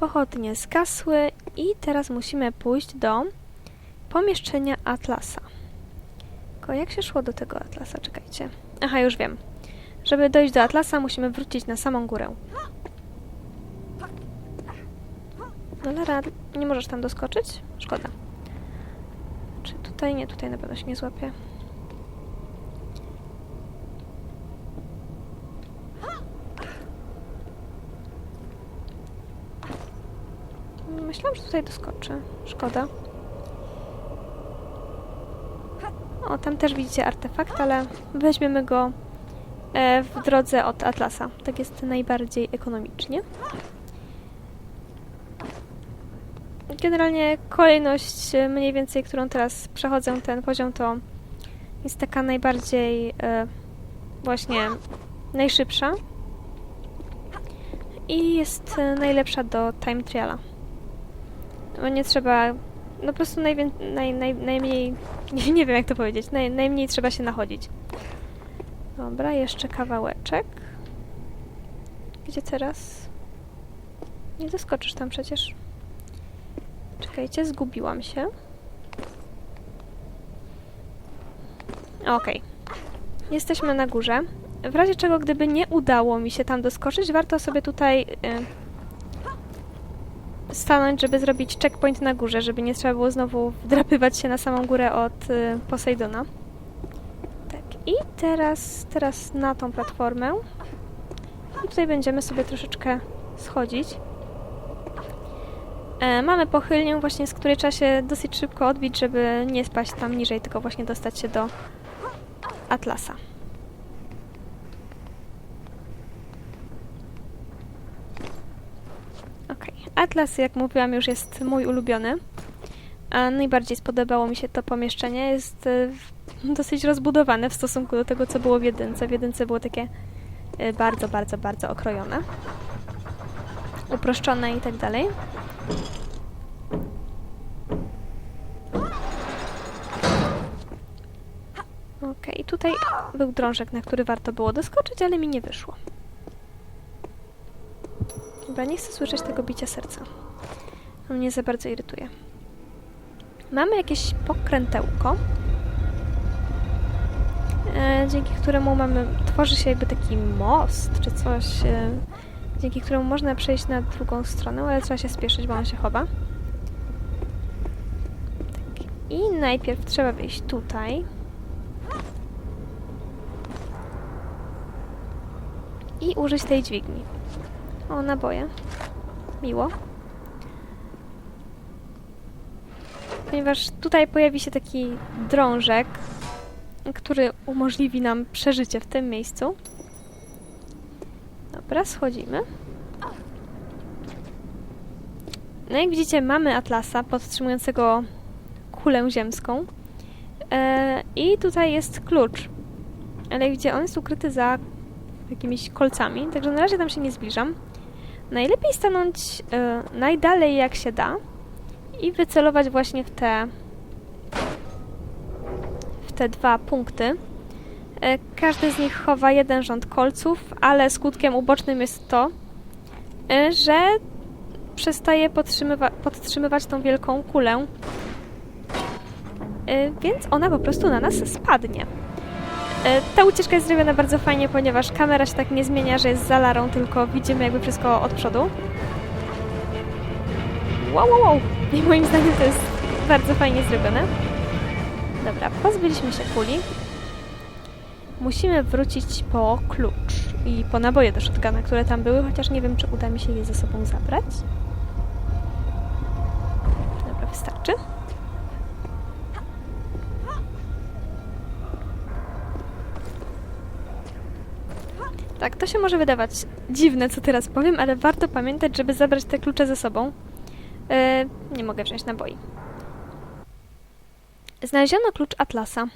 Pochodnie zgasły i teraz musimy pójść do pomieszczenia Atlasa. Tylko jak się szło do tego Atlasa? Czekajcie. Aha, już wiem. Żeby dojść do Atlasa, musimy wrócić na samą górę. No Lara, nie możesz tam doskoczyć? Szkoda. Czy tutaj? Nie, tutaj na pewno się nie złapie. Myślałam, że tutaj doskoczy. Szkoda. O, tam też widzicie artefakt, ale weźmiemy go e, w drodze od Atlasa. Tak jest najbardziej ekonomicznie. Generalnie kolejność e, mniej więcej, którą teraz przechodzę ten poziom, to jest taka najbardziej e, właśnie najszybsza i jest najlepsza do time triala. Bo nie trzeba, no po prostu najwię, naj, naj, najmniej, nie, nie wiem jak to powiedzieć, naj, najmniej trzeba się nachodzić. Dobra, jeszcze kawałeczek. Gdzie teraz? Nie doskoczysz tam przecież. Czekajcie, zgubiłam się. Okej. Jesteśmy na górze. W razie czego, gdyby nie udało mi się tam doskoczyć, warto sobie tutaj y, stanąć, żeby zrobić checkpoint na górze, żeby nie trzeba było znowu wdrapywać się na samą górę od y, Poseidona. Tak, i teraz, teraz na tą platformę. I tutaj będziemy sobie troszeczkę schodzić. E, mamy pochylnię właśnie, z której trzeba się dosyć szybko odbić, żeby nie spaść tam niżej, tylko właśnie dostać się do Atlasa. Okej, Atlas, jak mówiłam, już jest mój ulubiony. A najbardziej spodobało mi się to pomieszczenie. Jest e, dosyć rozbudowane w stosunku do tego, co było w jedynce. W jedynce było takie e, bardzo, bardzo, bardzo okrojone. Uproszczone i tak dalej. Okej, tutaj był drążek, na który warto było doskoczyć, ale mi nie wyszło. Chyba nie chcę słyszeć tego bicia serca. Mnie za bardzo irytuje. Mamy jakieś pokrętełko, e, dzięki któremu mamy, tworzy się jakby taki most, czy coś, e, dzięki któremu można przejść na drugą stronę, ale trzeba się spieszyć, bo on się chowa. Tak. I najpierw trzeba wyjść tutaj. I użyć tej dźwigni. O, naboje. Miło. Ponieważ tutaj pojawi się taki drążek, który umożliwi nam przeżycie w tym miejscu. Dobra, schodzimy. No jak widzicie, mamy Atlasa podtrzymującego kulę ziemską. E, I tutaj jest klucz. Ale jak widzicie, on jest ukryty za jakimiś kolcami, także na razie tam się nie zbliżam. Najlepiej stanąć e, najdalej jak się da i wycelować właśnie w te w te dwa punkty. E, każdy z nich chowa jeden rząd kolców, ale skutkiem ubocznym jest to, e, że przestaje podtrzymywa podtrzymywać tą wielką kulę, więc ona po prostu na nas spadnie. E, Ta ucieczka jest zrobiona bardzo fajnie, ponieważ kamera się tak nie zmienia, że jest za larą, tylko widzimy jakby wszystko od przodu. Wow, wow, wow! I moim zdaniem to jest bardzo fajnie zrobione. Dobra, pozbyliśmy się kuli. Musimy wrócić po klucz i po naboje do shotguna, które tam były, chociaż nie wiem, czy uda mi się je ze sobą zabrać. To się może wydawać dziwne, co teraz powiem, ale warto pamiętać, żeby zabrać te klucze ze sobą. E, nie mogę wziąć naboi. Znaleziono klucz Atlasa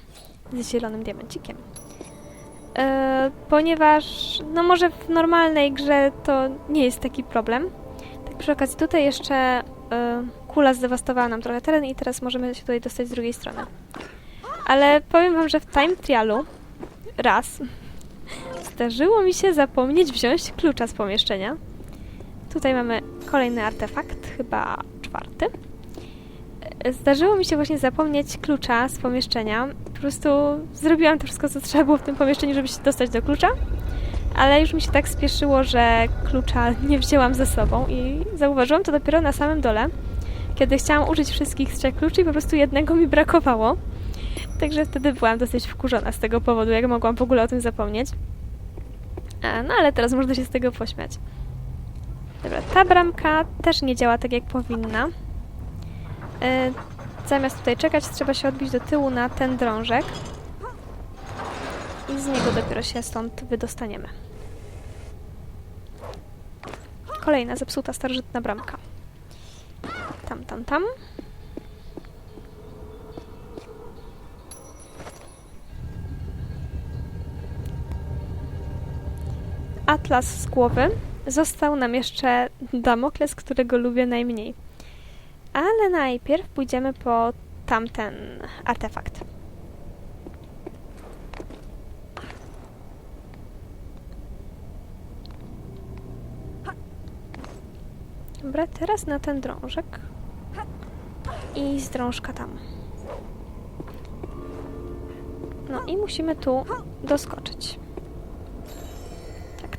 z zielonym diamencikiem. E, ponieważ, no może w normalnej grze to nie jest taki problem. Tak przy okazji, tutaj jeszcze e, kula zdewastowała nam trochę teren i teraz możemy się tutaj dostać z drugiej strony. Ale powiem wam, że w time trialu raz zdarzyło mi się zapomnieć wziąć klucza z pomieszczenia. Tutaj mamy kolejny artefakt, chyba czwarty. E, Zdarzyło mi się właśnie zapomnieć klucza z pomieszczenia. Po prostu zrobiłam to wszystko, co trzeba było w tym pomieszczeniu, żeby się dostać do klucza. Ale już mi się tak spieszyło, że klucza nie wzięłam ze sobą i zauważyłam to dopiero na samym dole, kiedy chciałam użyć wszystkich z trzech kluczy i po prostu jednego mi brakowało. Także wtedy byłam dosyć wkurzona z tego powodu, jak mogłam w ogóle o tym zapomnieć. A, no ale teraz można się z tego pośmiać. Dobra, ta bramka też nie działa tak jak powinna. E, zamiast tutaj czekać, trzeba się odbić do tyłu na ten drążek. I z niego dopiero się stąd wydostaniemy. Kolejna zepsuta starożytna bramka. Tam, tam, tam. Atlas z głowy. Został nam jeszcze Damokles, którego lubię najmniej. Ale najpierw pójdziemy po tamten artefakt. Dobra, teraz na ten drążek. I z drążka tam. No i musimy tu doskoczyć.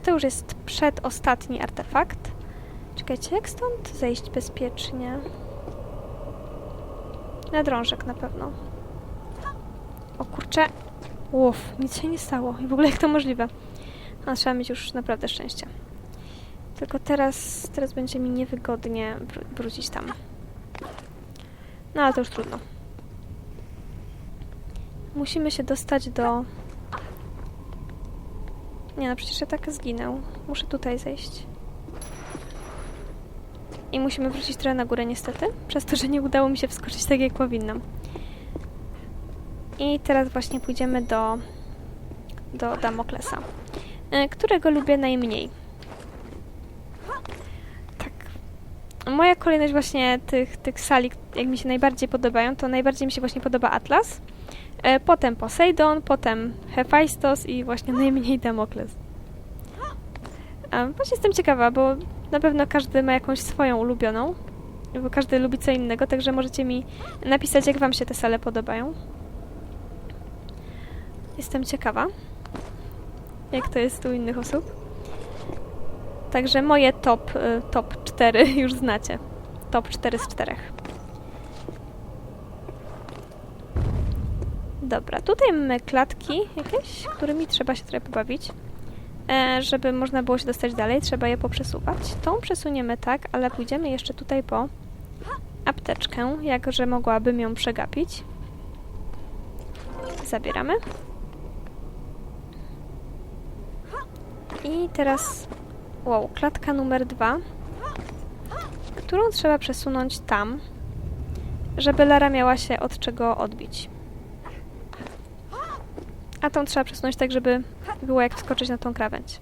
To już jest przedostatni artefakt. Czekajcie, jak stąd zejść bezpiecznie? Na drążek na pewno. O kurczę. Łof, nic się nie stało. I w ogóle jak to możliwe? No, trzeba mieć już naprawdę szczęście. Tylko teraz, teraz będzie mi niewygodnie wró- wrócić tam. No ale to już trudno. Musimy się dostać do... Nie no, przecież ja tak zginę. Muszę tutaj zejść. I musimy wrócić trochę na górę niestety, przez to, że nie udało mi się wskoczyć tak jak powinnam. I teraz właśnie pójdziemy do, do Damoklesa, y, którego lubię najmniej. Tak. Moja kolejność właśnie tych, tych sali, jak mi się najbardziej podobają, to najbardziej mi się właśnie podoba Atlas, potem Poseidon, potem Hephaistos i właśnie najmniej Damokles. A, właśnie jestem ciekawa, bo na pewno każdy ma jakąś swoją ulubioną, bo każdy lubi co innego, także możecie mi napisać, jak wam się te sale podobają. Jestem ciekawa, jak to jest u innych osób. Także moje top, y, top 4 już znacie. Top 4 z 4. Dobra, tutaj mamy klatki jakieś, którymi trzeba się trochę pobawić. E, żeby można było się dostać dalej, trzeba je poprzesuwać. Tą przesuniemy tak, ale pójdziemy jeszcze tutaj po apteczkę, jako że mogłabym ją przegapić. Zabieramy. I teraz, wow, klatka numer dwa, którą trzeba przesunąć tam, żeby Lara miała się od czego odbić. A tą trzeba przesunąć tak, żeby było jak wskoczyć na tą krawędź.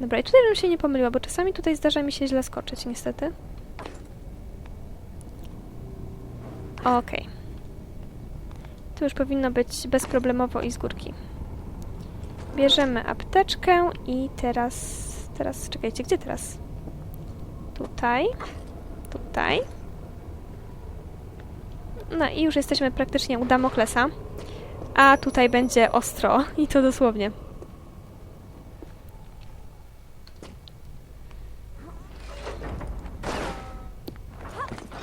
Dobra, i tutaj żebym się nie pomyliła, bo czasami tutaj zdarza mi się źle skoczyć, niestety. Okej. Tu już powinno być bezproblemowo i z górki. Bierzemy apteczkę i teraz... Teraz, czekajcie, gdzie teraz? Tutaj. Tutaj. No i już jesteśmy praktycznie u Damoklesa. A tutaj będzie ostro. I to dosłownie.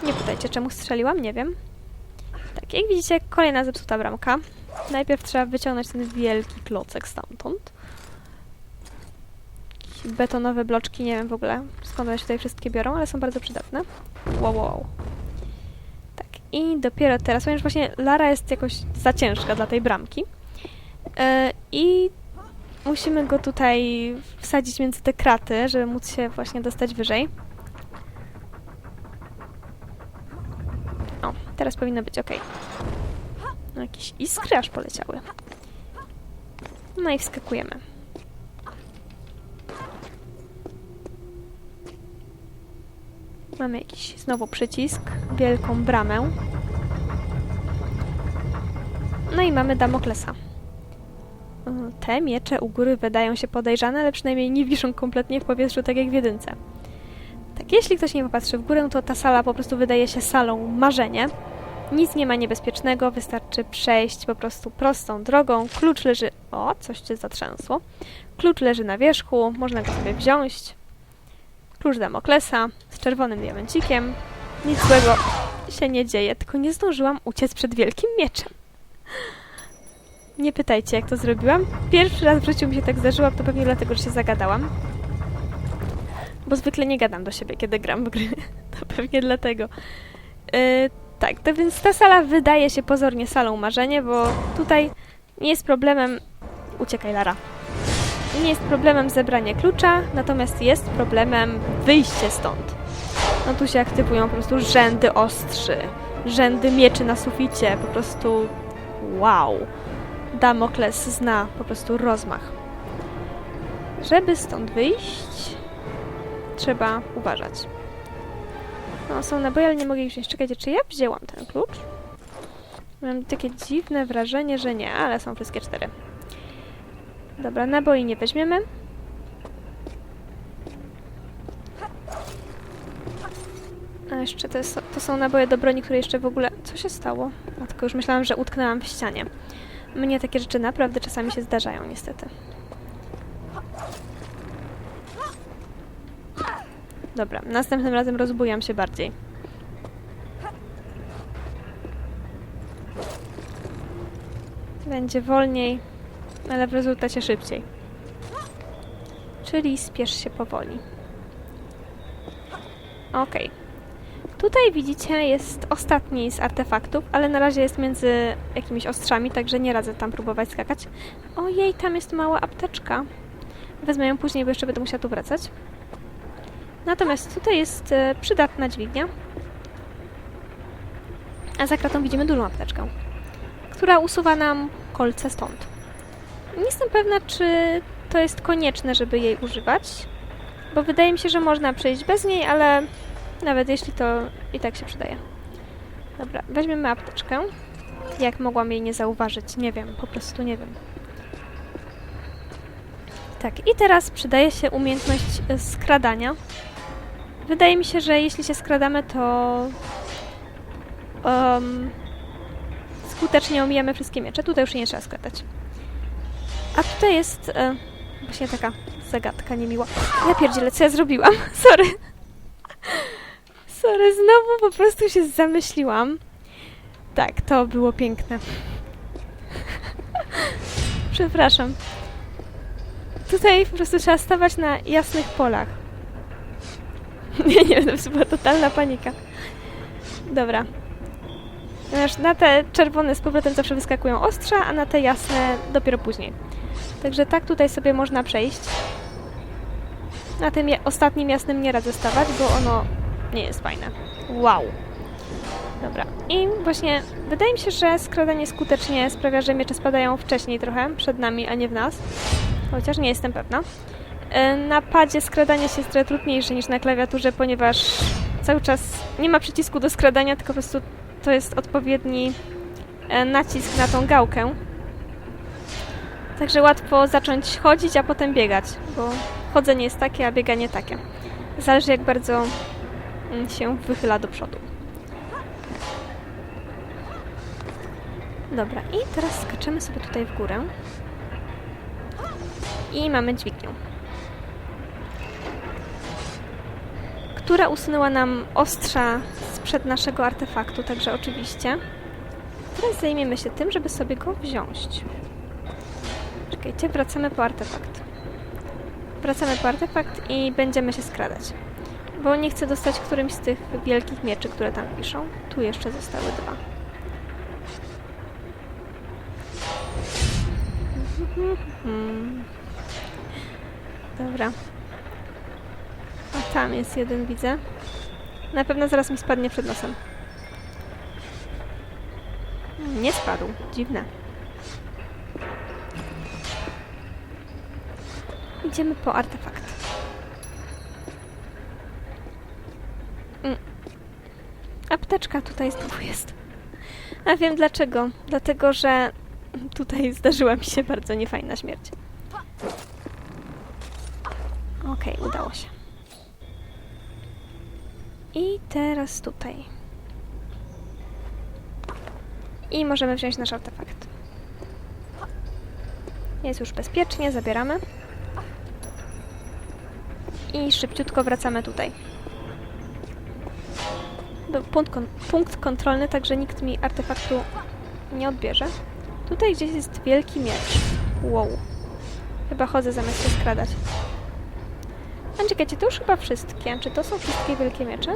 Nie pytajcie, czemu strzeliłam, nie wiem. Tak, jak widzicie, kolejna zepsuta bramka. Najpierw trzeba wyciągnąć ten wielki klocek stamtąd. Jakieś Betonowe bloczki, nie wiem w ogóle skąd one się tutaj wszystkie biorą, ale są bardzo przydatne. Wow, wow, wow. I dopiero teraz, ponieważ właśnie Lara jest jakoś za ciężka dla tej bramki. E, I musimy go tutaj wsadzić między te kraty, żeby móc się właśnie dostać wyżej. O, teraz powinno być ok. No, jakieś iskry aż poleciały. No i wskakujemy. Mamy jakiś znowu przycisk, wielką bramę. No i mamy Damoklesa. te miecze u góry wydają się podejrzane, ale przynajmniej nie wiszą kompletnie w powietrzu, tak jak w jedynce. Tak, jeśli ktoś nie popatrzy w górę, to ta sala po prostu wydaje się salą marzenie. Nic nie ma niebezpiecznego, wystarczy przejść po prostu prostą drogą. Klucz leży... O, coś cię zatrzęsło. Klucz leży na wierzchu, można go sobie wziąć. Klucz Damoklesa czerwonym diamencikiem. Nic złego się nie dzieje, tylko nie zdążyłam uciec przed wielkim mieczem. Nie pytajcie, jak to zrobiłam. Pierwszy raz w życiu mi się tak zdarzyło, to pewnie dlatego, że się zagadałam. Bo zwykle nie gadam do siebie, kiedy gram w gry. To pewnie dlatego. Yy, tak, to więc ta sala wydaje się pozornie salą marzenie, bo tutaj nie jest problemem... Uciekaj, Lara. Nie jest problemem zebranie klucza, natomiast jest problemem wyjście stąd. No tu się aktywują po prostu rzędy ostrzy, rzędy mieczy na suficie, po prostu wow. Damokles zna po prostu rozmach. Żeby stąd wyjść, trzeba uważać. No, są naboje, ale nie mogę ich wziąć. Czekajcie, czy ja wzięłam ten klucz? Mam takie dziwne wrażenie, że nie, ale są wszystkie cztery. Dobra, naboi nie weźmiemy. A jeszcze to, jest, to są naboje do broni, które jeszcze w ogóle... Co się stało? A tylko już myślałam, że utknęłam w ścianie. Mnie takie rzeczy naprawdę czasami się zdarzają, niestety. Dobra, następnym razem rozbujam się bardziej. Będzie wolniej, ale w rezultacie szybciej. Czyli spiesz się powoli. Okej. Tutaj widzicie jest ostatni z artefaktów, ale na razie jest między jakimiś ostrzami, także nie radzę tam próbować skakać. Ojej, tam jest mała apteczka. Wezmę ją później, bo jeszcze będę musiała tu wracać. Natomiast tutaj jest e, przydatna dźwignia. A za kratą widzimy dużą apteczkę, która usuwa nam kolce stąd. Nie jestem pewna, czy to jest konieczne, żeby jej używać, bo wydaje mi się, że można przejść bez niej, ale nawet jeśli to i tak się przydaje. Dobra, weźmiemy apteczkę. Jak mogłam jej nie zauważyć? Nie wiem, po prostu nie wiem. Tak, i teraz przydaje się umiejętność e, skradania. Wydaje mi się, że jeśli się skradamy, to um, skutecznie omijamy wszystkie miecze. Tutaj już nie trzeba skradać. A tutaj jest e, właśnie taka zagadka niemiła. Ja pierdzielę, co ja zrobiłam? Sorry. Sorry, znowu po prostu się zamyśliłam. Tak, to było piękne. Przepraszam. Tutaj po prostu trzeba stawać na jasnych polach. nie, nie, to była totalna panika. Dobra. Ponieważ na te czerwone z powrotem zawsze wyskakują ostrza, a na te jasne dopiero później. Także tak tutaj sobie można przejść. Na tym ostatnim jasnym nie radzę stawać, bo ono nie jest fajne. Wow. Dobra. I właśnie wydaje mi się, że skradanie skutecznie sprawia, że miecze spadają wcześniej trochę, przed nami, a nie w nas. Chociaż nie jestem pewna. E, Na padzie skradanie się jest trochę trudniejsze niż na klawiaturze, ponieważ cały czas nie ma przycisku do skradania, tylko po prostu to jest odpowiedni e, nacisk na tą gałkę. Także łatwo zacząć chodzić, a potem biegać, bo chodzenie jest takie, a bieganie takie. Zależy jak bardzo się wychyla do przodu. Dobra, i teraz skaczemy sobie tutaj w górę. I mamy dźwignię. Która usunęła nam ostrza sprzed naszego artefaktu, także oczywiście. Teraz zajmiemy się tym, żeby sobie go wziąć. Czekajcie, wracamy po artefakt. Wracamy po artefakt i będziemy się skradać. Bo nie chcę dostać którymś z tych wielkich mieczy, które tam piszą. Tu jeszcze zostały dwa. Mhm. Dobra. A tam jest jeden, widzę. Na pewno zaraz mi spadnie przed nosem. Nie spadł. Dziwne. Idziemy po artefakt. Apteczka tutaj znowu jest. A wiem dlaczego. Dlatego, że Tutaj zdarzyła mi się bardzo niefajna śmierć. Okej, udało się. I teraz tutaj. I możemy wziąć nasz artefakt. Jest już bezpiecznie, zabieramy. I szybciutko wracamy tutaj. Punkt, kon punkt kontrolny, także nikt mi artefaktu nie odbierze. Tutaj gdzieś jest wielki miecz. Wow. Chyba chodzę zamiast się skradać. A czekajcie, to już chyba wszystkie. Czy to są wszystkie wielkie miecze?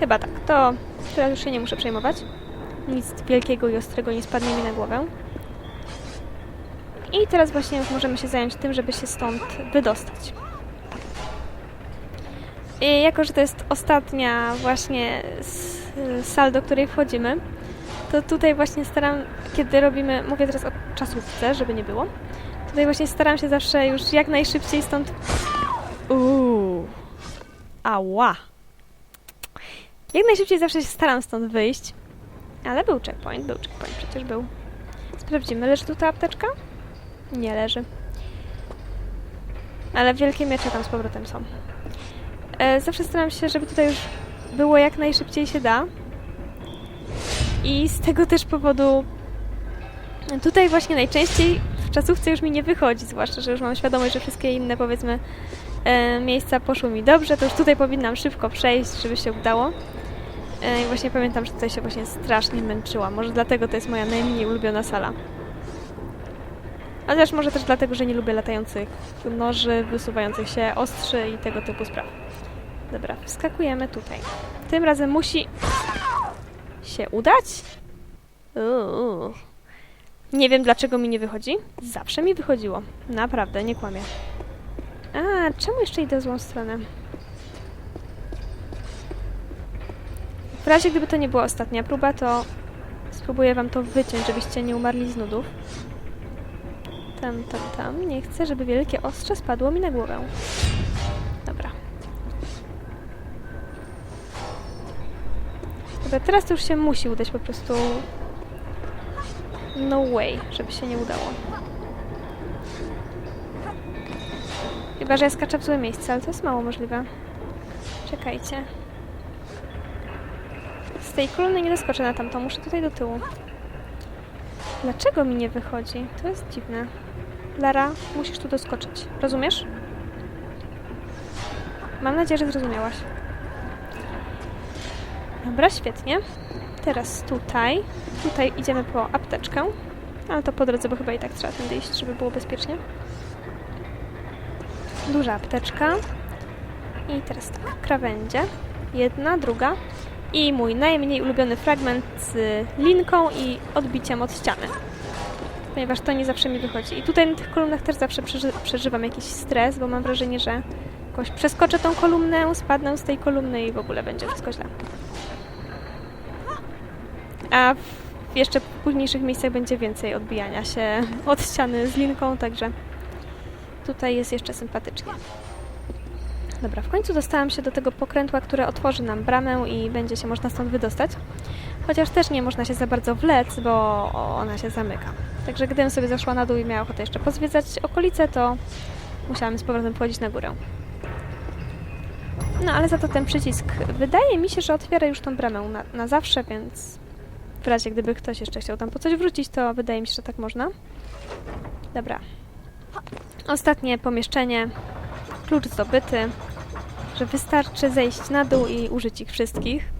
Chyba tak. To teraz już się nie muszę przejmować. Nic wielkiego i ostrego nie spadnie mi na głowę. I teraz właśnie już możemy się zająć tym, żeby się stąd wydostać. I jako, że to jest ostatnia właśnie sal, do której wchodzimy, to tutaj właśnie staram, kiedy robimy, mówię teraz o czasówce, żeby nie było, tutaj właśnie staram się zawsze już jak najszybciej stąd... Uuu. Ała. Jak najszybciej zawsze się staram stąd wyjść. Ale był checkpoint, był checkpoint, przecież był. Sprawdzimy, leży tu ta apteczka? Nie leży. Ale wielkie miecze tam z powrotem są. E, zawsze staram się, żeby tutaj już było jak najszybciej się da. I z tego też powodu tutaj właśnie najczęściej w czasówce już mi nie wychodzi, zwłaszcza, że już mam świadomość, że wszystkie inne powiedzmy e, miejsca poszły mi dobrze, to już tutaj powinnam szybko przejść, żeby się udało. E, I właśnie pamiętam, że tutaj się właśnie strasznie męczyłam. Może dlatego to jest moja najmniej ulubiona sala. Ale też może też dlatego, że nie lubię latających noży, wysuwających się ostrzy i tego typu spraw. Dobra, wskakujemy tutaj. Tym razem musi się udać? Uuu. Nie wiem dlaczego mi nie wychodzi. Zawsze mi wychodziło. Naprawdę, nie kłamię. A, czemu jeszcze idę w złą stronę? W razie gdyby to nie była ostatnia próba, to spróbuję wam to wyciąć, żebyście nie umarli z nudów. Tam, tam, tam. Nie chcę, żeby wielkie ostrze spadło mi na głowę. Dobra, teraz to już się musi udać po prostu. No way, żeby się nie udało. Chyba, że ja skaczę w złe miejsce, ale to jest mało możliwe. Czekajcie. Z tej kolumny nie doskoczę na tamtą, muszę tutaj do tyłu. Dlaczego mi nie wychodzi? To jest dziwne. Lara, musisz tu doskoczyć. Rozumiesz? Mam nadzieję, że zrozumiałaś. Dobra, świetnie. Teraz tutaj. Tutaj idziemy po apteczkę. Ale to po drodze, bo chyba i tak trzeba tędy iść, żeby było bezpiecznie. Duża apteczka. I teraz tak, krawędzie. Jedna, druga. I mój najmniej ulubiony fragment z linką i odbiciem od ściany. Ponieważ to nie zawsze mi wychodzi. I tutaj na tych kolumnach też zawsze przeży przeżywam jakiś stres, bo mam wrażenie, że jakoś przeskoczę tą kolumnę, spadnę z tej kolumny i w ogóle będzie wszystko źle. A w jeszcze późniejszych miejscach będzie więcej odbijania się od ściany z linką, także tutaj jest jeszcze sympatycznie. Dobra, w końcu dostałam się do tego pokrętła, które otworzy nam bramę i będzie się można stąd wydostać. Chociaż też nie można się za bardzo wlec, bo ona się zamyka. Także gdybym sobie zeszła na dół i miała ochotę jeszcze pozwiedzać okolice, to musiałam z powrotem wchodzić na górę. No ale za to ten przycisk wydaje mi się, że otwiera już tą bramę na, na zawsze, więc w razie gdyby ktoś jeszcze chciał tam po coś wrócić, to wydaje mi się, że tak można. Dobra. Ostatnie pomieszczenie. Klucz zdobyty. Że wystarczy zejść na dół i użyć ich wszystkich.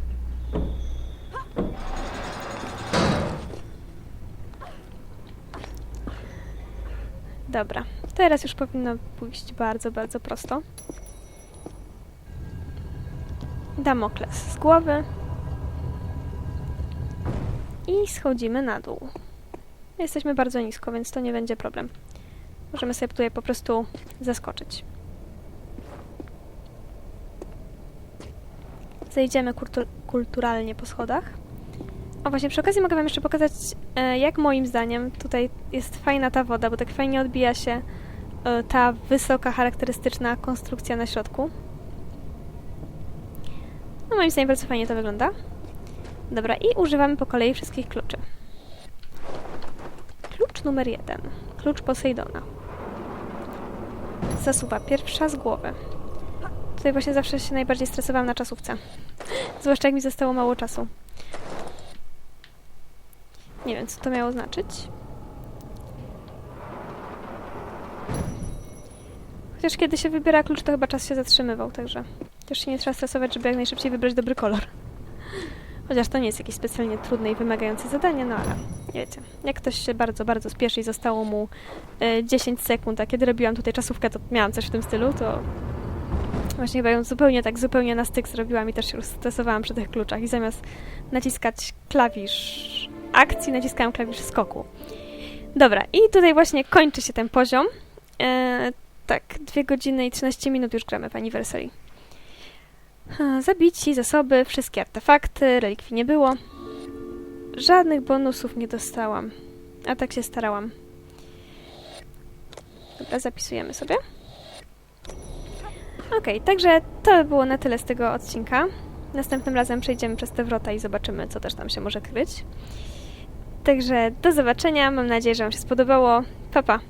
Dobra. Teraz już powinno pójść bardzo, bardzo prosto. Damokles z głowy. I schodzimy na dół. Jesteśmy bardzo nisko, więc to nie będzie problem. Możemy sobie tutaj po prostu zaskoczyć. Zejdziemy kultu kulturalnie po schodach. O właśnie, przy okazji mogę Wam jeszcze pokazać, e, jak moim zdaniem tutaj jest fajna ta woda, bo tak fajnie odbija się e, ta wysoka, charakterystyczna konstrukcja na środku. No moim zdaniem bardzo fajnie to wygląda. Dobra, i używamy po kolei wszystkich kluczy. Klucz numer jeden. Klucz Posejdona. Zasuwa pierwsza z głowy. Tutaj właśnie zawsze się najbardziej stresowałam na czasówce. Zwłaszcza jak mi zostało mało czasu. Nie wiem, co to miało znaczyć. Chociaż kiedy się wybiera klucz, to chyba czas się zatrzymywał, także też się nie trzeba stresować, żeby jak najszybciej wybrać dobry kolor. Chociaż to nie jest jakieś specjalnie trudne i wymagające zadanie, no ale wiecie, jak ktoś się bardzo, bardzo spieszy i zostało mu e, 10 sekund, a kiedy robiłam tutaj czasówkę, to miałam coś w tym stylu, to właśnie chyba ją zupełnie tak, zupełnie na styk zrobiłam i też się rozstresowałam przy tych kluczach i zamiast naciskać klawisz akcji, naciskałam klawisz skoku. Dobra, i tutaj właśnie kończy się ten poziom. E, tak, 2 godziny i 13 minut już gramy w Anniversary. Zabici, zasoby, wszystkie artefakty, relikwii nie było. Żadnych bonusów nie dostałam. A tak się starałam. Dobra, zapisujemy sobie. Okej, także to by było na tyle z tego odcinka. Następnym razem przejdziemy przez te wrota i zobaczymy, co też tam się może kryć. Także do zobaczenia. Mam nadzieję, że Wam się spodobało. Pa, pa!